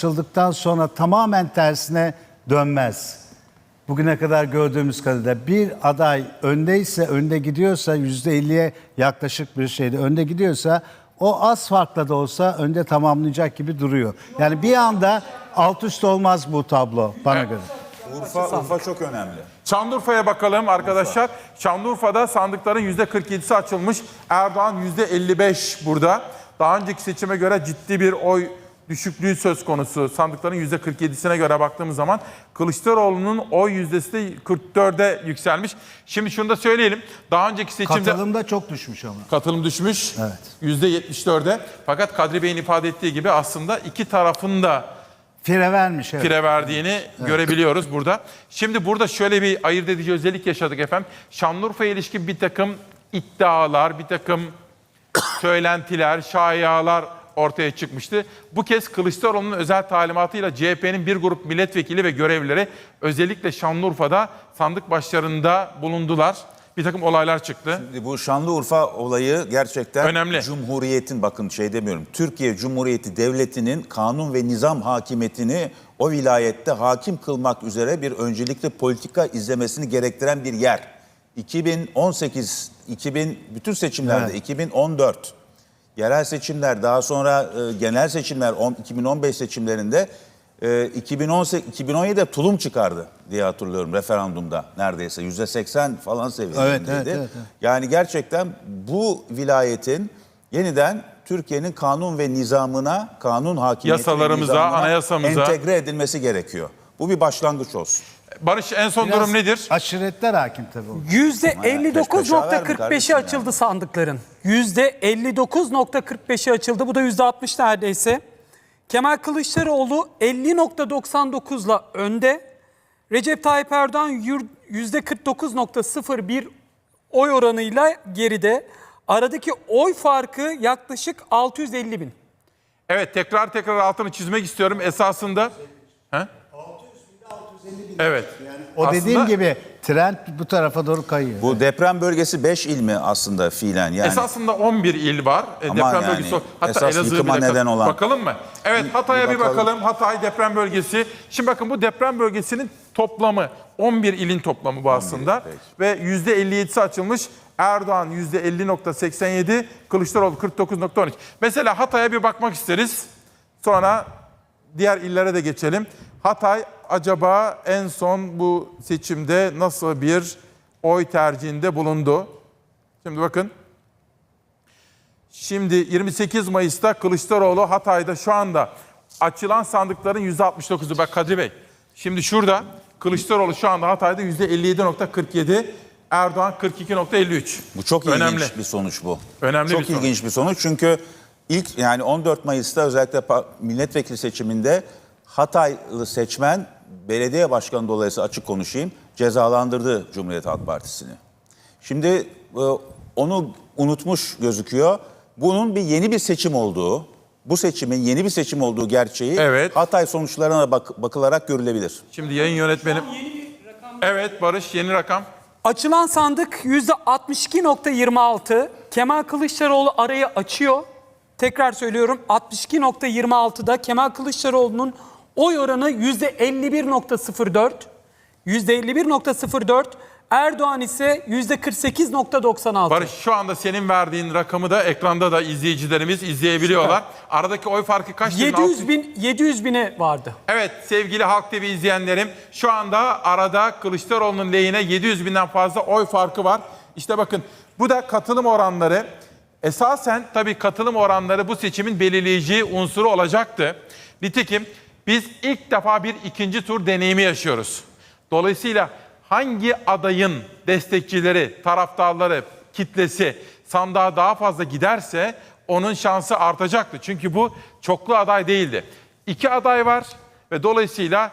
açıldıktan sonra tamamen tersine dönmez. Bugüne kadar gördüğümüz kadarıyla bir aday öndeyse, önde gidiyorsa %50'ye yaklaşık bir şeyde önde gidiyorsa o az farkla da olsa önde tamamlayacak gibi duruyor. Yani bir anda alt üst olmaz bu tablo bana göre. Urfa, Urfa çok önemli. Şanlıurfa'ya bakalım arkadaşlar. Şanlıurfa'da sandıkların %47'si açılmış. Erdoğan %55 burada. Daha önceki seçime göre ciddi bir oy düşüklüğü söz konusu. Sandıkların %47'sine göre baktığımız zaman Kılıçdaroğlu'nun oy yüzdesi de 44'e yükselmiş. Şimdi şunu da söyleyelim. Daha önceki seçimde Katılım da çok düşmüş ama. katılım düşmüş. Evet. %74'e. Fakat Kadri Bey'in ifade ettiği gibi aslında iki tarafın da Fire vermiş evet. fire verdiğini görebiliyoruz burada. Şimdi burada şöyle bir ayırt edici özellik yaşadık efendim. Şanlıurfa'ya ilişkin bir takım iddialar, bir takım söylentiler, şayialar ortaya çıkmıştı. Bu kez Kılıçdaroğlu'nun özel talimatıyla CHP'nin bir grup milletvekili ve görevlileri özellikle Şanlıurfa'da sandık başlarında bulundular. Bir takım olaylar çıktı. Şimdi Bu Şanlıurfa olayı gerçekten Önemli. Cumhuriyet'in bakın şey demiyorum. Türkiye Cumhuriyeti Devleti'nin kanun ve nizam hakimiyetini o vilayette hakim kılmak üzere bir öncelikli politika izlemesini gerektiren bir yer. 2018 2000 bütün seçimlerde Evet. 2014 yerel seçimler daha sonra e, genel seçimler on- 2015 seçimlerinde e, 2018 2017'de tulum çıkardı diye hatırlıyorum referandumda neredeyse yüzde 80 falan seviyesindeydi. Evet, evet, evet, evet. Yani gerçekten bu vilayetin yeniden Türkiye'nin kanun ve nizamına, kanun hakimiyeti Yasalarımıza, anayasamıza. entegre edilmesi gerekiyor. Bu bir başlangıç olsun. Barış en son Biraz durum nedir? Aşiretler hakim tabii. o. kardeşim %59.45'i açıldı yani. sandıkların. %59.45'i açıldı. Bu da %60 neredeyse. Kemal Kılıçdaroğlu 50.99'la önde. Recep Tayyip Erdoğan yür- %49.01 oy oranıyla geride. Aradaki oy farkı yaklaşık 650 bin. Evet tekrar tekrar altını çizmek istiyorum esasında. He? Evet. O Aslında- dediğim gibi trend bu tarafa doğru kayıyor. Bu deprem bölgesi 5 il mi aslında fiilen? Yani Esasında 11 il var. E, Ama deprem yani bölgesi. o- Hatta esas Elazığ yıkıma bile neden olan- Bakalım mı? Evet Hatay'a bir bir bakalım. bakalım. Hatay deprem bölgesi. Şimdi bakın bu deprem bölgesinin toplamı 11 ilin toplamı bu aslında. Ve %57'si açılmış. Erdoğan %50.87, Kılıçdaroğlu 49.13. Mesela Hatay'a bir bakmak isteriz. Sonra diğer illere de geçelim. Hatay acaba en son bu seçimde nasıl bir oy tercihinde bulundu? Şimdi bakın. Şimdi 28 Mayıs'ta Kılıçdaroğlu Hatay'da şu anda açılan sandıkların %69'u. Bak Kadri Bey. Şimdi şurada Kılıçdaroğlu şu anda Hatay'da %57.47, Erdoğan 42.53. bu çok Önemli. ilginç bir sonuç bu. Önemli çok bir sonuç. ilginç bir sonuç çünkü ilk yani 14 Mayıs'ta özellikle milletvekili seçiminde Hataylı seçmen belediye başkanı dolayısıyla açık konuşayım cezalandırdı Cumhuriyet Halk Partisi'ni. Şimdi e, onu unutmuş gözüküyor. Bunun bir yeni bir seçim olduğu, bu seçimin yeni bir seçim olduğu gerçeği Evet. Hatay sonuçlarına bak- bakılarak görülebilir. Şimdi yayın yönetmenim. Evet Barış yeni rakam. Açılan sandık %62.26. Kemal Kılıçdaroğlu arayı açıyor. Tekrar söylüyorum 62.26'da Kemal Kılıçdaroğlu'nun oy oranı %51.04. %51.04. Erdoğan ise %48.96. Barış şu anda senin verdiğin rakamı da ekranda da izleyicilerimiz izleyebiliyorlar. Aradaki oy farkı kaç? 700 bin 700 bine vardı. Evet sevgili Halk TV izleyenlerim şu anda arada Kılıçdaroğlu'nun lehine 700 binden fazla oy farkı var. İşte bakın bu da katılım oranları. Esasen tabii katılım oranları bu seçimin belirleyici unsuru olacaktı. Nitekim biz ilk defa bir ikinci tur deneyimi yaşıyoruz. Dolayısıyla hangi adayın destekçileri, taraftarları, kitlesi sandığa daha fazla giderse onun şansı artacaktı. Çünkü bu çoklu aday değildi. İki aday var ve dolayısıyla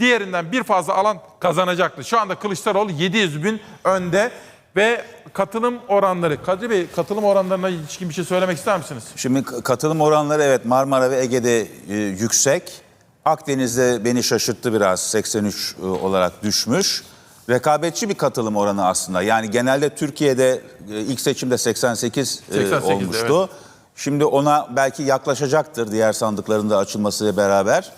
diğerinden bir fazla alan kazanacaktı. Şu anda Kılıçdaroğlu 700 bin önde ve katılım oranları. Kadri Bey katılım oranlarına ilişkin bir şey söylemek ister misiniz? Şimdi katılım oranları evet Marmara ve Ege'de e, yüksek. Akdeniz'de beni şaşırttı biraz 83 e, olarak düşmüş. Rekabetçi bir katılım oranı aslında. Yani genelde Türkiye'de e, ilk seçimde 88, e, 88'de, olmuştu. Şimdi ona belki yaklaşacaktır diğer sandıkların da açılmasıyla beraber.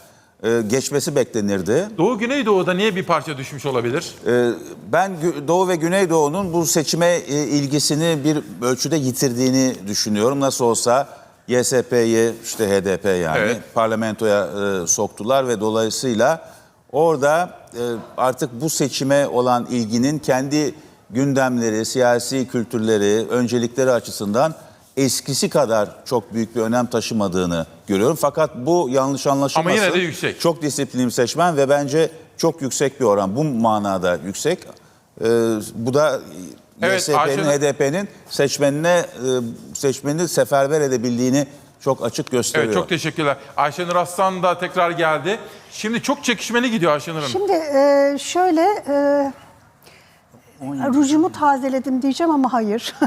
Ee, geçmesi beklenirdi. Doğu Güneydoğu'da niye bir parça düşmüş olabilir? Ee, ben Doğu ve Güneydoğu'nun bu seçime e, ilgisini bir ölçüde yitirdiğini düşünüyorum. Nasıl olsa YSP'yi işte HDP yani Evet. parlamentoya e, soktular ve dolayısıyla orada e, artık bu seçime olan ilginin kendi gündemleri, siyasi kültürleri, öncelikleri açısından eskisi kadar çok büyük bir önem taşımadığını görüyorum. Fakat bu yanlış anlaşılmasın. Ama yine de yüksek. Çok disiplinli bir seçmen ve bence çok yüksek bir oran. Bu manada yüksek. Ee, bu da Evet, YSP'nin, HDP'nin seçmenine e, seçmeni seferber edebildiğini çok açık gösteriyor. Evet çok teşekkürler. Ayşenur Aslan da tekrar geldi. Şimdi çok çekişmeli gidiyor Ayşenur Hanım. Şimdi e, şöyle e, rujumu tazeledim diyeceğim ama hayır.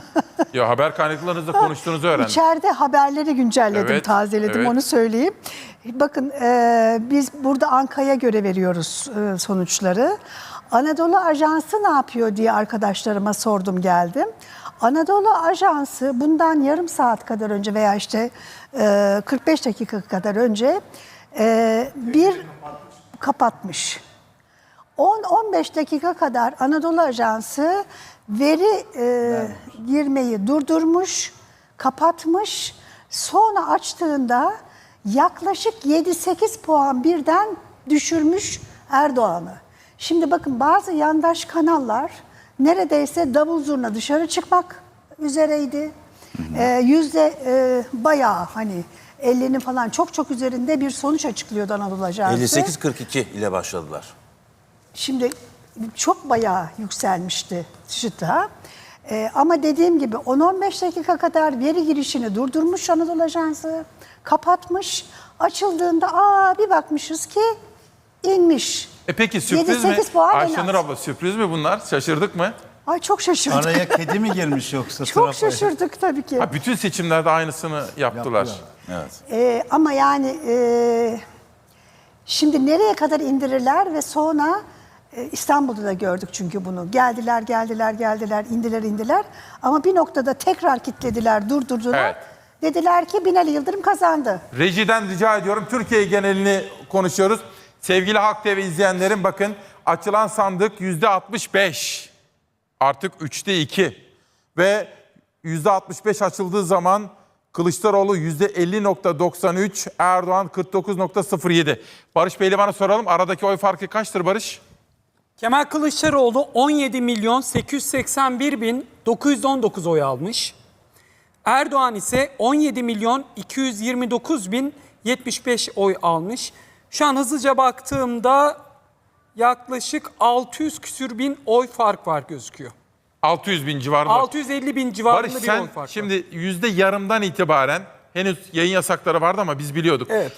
Ya haber kaynaklarınızda konuştuğunuzu öğrendim. İçeride haberleri güncelledim, Evet, tazeledim evet. onu söyleyeyim. Bakın e, biz burada Anka'ya göre veriyoruz e, sonuçları. Anadolu Ajansı ne yapıyor diye arkadaşlarıma sordum geldim. Anadolu Ajansı bundan yarım saat kadar önce veya işte e, 45 dakika kadar önce e, bir kapatmış. 10-15 dakika kadar Anadolu Ajansı veri e, girmeyi durdurmuş, kapatmış. Sonra açtığında yaklaşık 7-8 puan birden düşürmüş Erdoğan'ı. Şimdi bakın bazı yandaş kanallar neredeyse davul zurna dışarı çıkmak üzereydi. E, yüzde e, bayağı hani 50'nin falan çok çok üzerinde bir sonuç açıklıyordu Anadolu Ajansı. 58-42 ile başladılar. Şimdi çok bayağı yükselmişti çıta. Ee, ama dediğim gibi 10-15 dakika kadar veri girişini durdurmuş Anadolu Ajansı. Kapatmış. Açıldığında aa bir bakmışız ki inmiş. E peki sürpriz mi? 7-8 puan en Ayşenur az. abla sürpriz mi bunlar? Şaşırdık mı? Ay çok şaşırdık. Araya kedi mi girmiş yoksa? çok trafoya? şaşırdık tabii ki. Ha, bütün seçimlerde aynısını yaptılar. Evet. Ee, ama yani e, şimdi nereye kadar indirirler ve sonra İstanbul'da da gördük çünkü bunu. Geldiler, geldiler, geldiler, indiler, indiler. Ama bir noktada tekrar kitlediler, durdurdular. Evet. Dediler ki Binali Yıldırım kazandı. Rejiden rica ediyorum. Türkiye genelini konuşuyoruz. Sevgili Halk TV izleyenlerim bakın açılan sandık yüzde 65. Artık üçte iki. Ve yüzde 65 açıldığı zaman Kılıçdaroğlu yüzde 50.93, Erdoğan 49.07. Barış Pehlivan'a soralım. Aradaki oy farkı kaçtır Barış? Kemal Kılıçdaroğlu 17 milyon 881 bin 919 oy almış. Erdoğan ise 17 milyon 229 bin 75 oy almış. Şu an hızlıca baktığımda yaklaşık 600 küsür bin oy fark var gözüküyor. 600 bin civarında. 650 bin civarında Barış bir sen oy fark var. şimdi yüzde yarımdan itibaren henüz yayın yasakları vardı ama biz biliyorduk. Evet.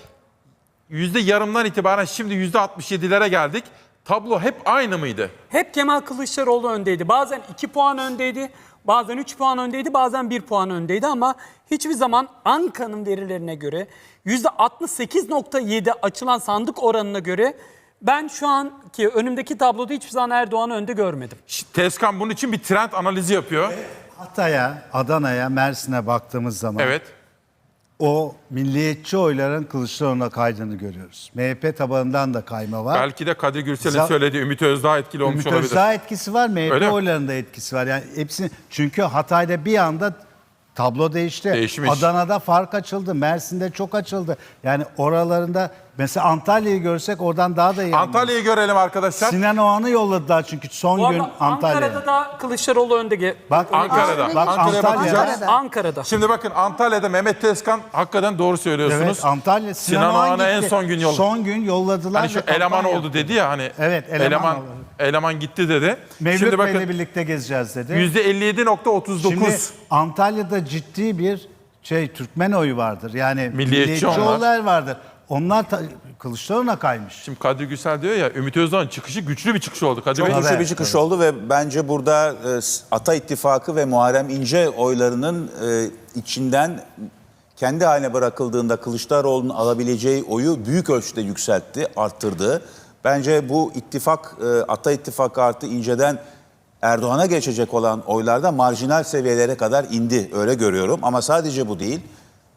Yüzde yarımdan itibaren şimdi yüzde 67'lere geldik. Tablo hep aynı mıydı? Hep Kemal Kılıçdaroğlu öndeydi. Bazen 2 puan öndeydi, bazen 3 puan öndeydi, bazen 1 puan öndeydi ama hiçbir zaman Anka'nın verilerine göre %68.7 açılan sandık oranına göre ben şu anki önümdeki tabloda hiçbir zaman Erdoğan'ı önde görmedim. Tezkan bunun için bir trend analizi yapıyor. Hatay'a, Adana'ya, Mersin'e baktığımız zaman Evet. O milliyetçi oyların Kılıçdaroğlu'na kaydığını görüyoruz. MHP tabanından da kayma var. Belki de Kadir Gürsel'in söylediği Ümit Özdağ etkili olmuş Ümit olabilir. Özdağ etkisi var, MHP Öyle oylarında etkisi var. Yani hepsini çünkü Hatay'da bir anda tablo değişti. Değişmiş. Adana'da fark açıldı, Mersin'de çok açıldı. Yani oralarında mesela Antalya'yı görsek oradan daha da iyi. Antalya'yı görelim arkadaşlar. Sinan Oğan'ı yolladılar çünkü son Bu gün arada Antalya'ya. Ankara'da da Kılıçdaroğlu önde. ge- Bak Ankara'da. Bak Ankara'ya Antalya. bakacağız. Ankara'da. Ankara'da. Şimdi bakın Antalya'da Mehmet Tezkan hakikaten doğru söylüyorsunuz. Evet Antalya Sinan, Sinan Oğan Oğan'a en gitti. son gün yolladı. Son gün yolladılar. Hani şu ve kampanya eleman oldu yaptı. dedi ya hani. Evet, eleman eleman, oldu. eleman gitti dedi. Mevlüt Şimdi Bey'le bakın birlikte gezeceğiz dedi. %57.39. Şimdi Antalya'da ciddi bir şey Türkmen oyu vardır. Yani Milliyetçi onlar. oylar vardır. Onlar ta- Kılıçdaroğlu'na kaymış. Şimdi Kadir Gürsel diyor ya Ümit Özdağ'ın çıkışı güçlü bir çıkış oldu. Kadir Çok güçlü bir çıkış oldu ve bence burada e, Ata İttifakı ve Muharrem İnce oylarının e, içinden kendi haline bırakıldığında Kılıçdaroğlu'nun alabileceği oyu büyük ölçüde yükseltti, arttırdı. Bence bu ittifak, e, Ata İttifakı artı İnce'den Erdoğan'a geçecek olan oylarda marjinal seviyelere kadar indi. Öyle görüyorum ama sadece bu değil.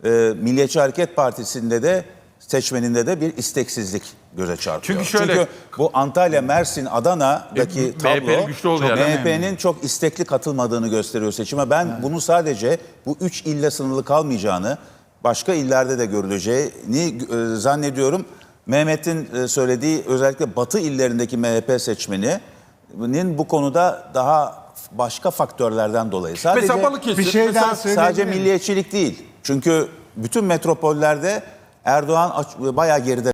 e, Milliyetçi Hareket Partisi'nde de seçmeninde de bir isteksizlik göze çarpıyor. Çünkü şöyle- Çünkü bu Antalya, Mersin, Adana'daki E, tablo MHP'nin güçlü olduğu çok- yerler. MHP'nin çok istekli katılmadığını gösteriyor seçime. Ben bunu sadece bu üç ille sınırlı kalmayacağını, başka illerde de görüleceğini e, zannediyorum. Mehmet'in e, söylediği özellikle batı illerindeki MHP seçmeninin bu konuda daha başka faktörlerden dolayı. Sadece, Mesela Balıkesir. Bir şey mesela daha sadece milliyetçilik değil. Çünkü bütün metropollerde Erdoğan bayağı geride